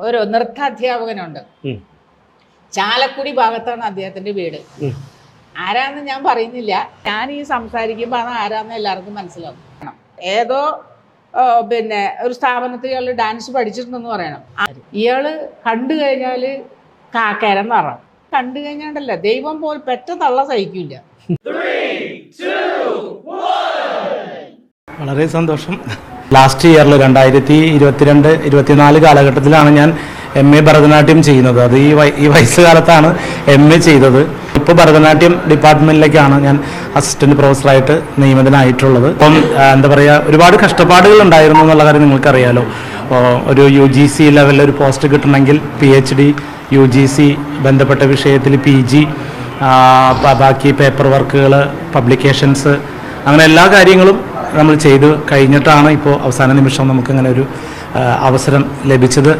ഒരു നൃത്താധ്യാപകനുണ്ട്. ചാലക്കുടി ഭാഗത്താണ് അദ്ദേഹത്തിന്റെ വീട്. ആരാന്ന് ഞാൻ പറയുന്നില്ല. ഞാൻ ഈ സംസാരിക്കുമ്പോൾ അത് ആരാന്ന് എല്ലാവർക്കും മനസ്സിലാവും. ഏതോ പിന്നെ ഒരു സ്ഥാപനത്തിൽ ഇയാൾ ഡാൻസ് പഠിച്ചിട്ടുണ്ടെന്ന് പറയണം. ഇയാൾ കണ്ടു കഴിഞ്ഞാൽ കാക്കേരെന്ന് പറ കണ്ടു കഴിഞ്ഞാണ്ടല്ല ദൈവം പോൽ പെറ്റ തള്ള സഹിക്കില്ല. വളരെ സന്തോഷം. ലാസ്റ്റ് ഇയറിൽ രണ്ടായിരത്തി ഇരുപത്തിരണ്ട് ഇരുപത്തിനാല് കാലഘട്ടത്തിലാണ് ഞാൻ എം എ ഭരതനാട്യം ചെയ്യുന്നത്. അത് ഈ ഈ വയസ്സുകാലത്താണ് എം എ ചെയ്തത്. ഇപ്പോൾ ഭരതനാട്യം ഡിപ്പാർട്ട്മെന്റിലേക്കാണ് ഞാൻ അസിസ്റ്റന്റ് പ്രൊഫസറായിട്ട് നിയമിതനായിട്ടുള്ളത് അപ്പം എന്താ പറയുക ഒരുപാട് കഷ്ടപ്പാടുകൾ ഉണ്ടായിരുന്നു എന്നുള്ള കാര്യം നിങ്ങൾക്കറിയാലോ. ഒരു യു ജി സി ലെവലിൽ ഒരു പോസ്റ്റ് കിട്ടണമെങ്കിൽ P H D U G C ബന്ധപ്പെട്ട വിഷയത്തിൽ പി ജി ബാക്കി പേപ്പർ വർക്കുകൾ പബ്ലിക്കേഷൻസ് അങ്ങനെ എല്ലാ കാര്യങ്ങളും നമ്മൾ ചെയ്ത് കഴിഞ്ഞിട്ടാണ് ഇപ്പോൾ അവസാന നിമിഷം നമുക്കങ്ങനെ ഒരു അവസരം ലഭിച്ചത്.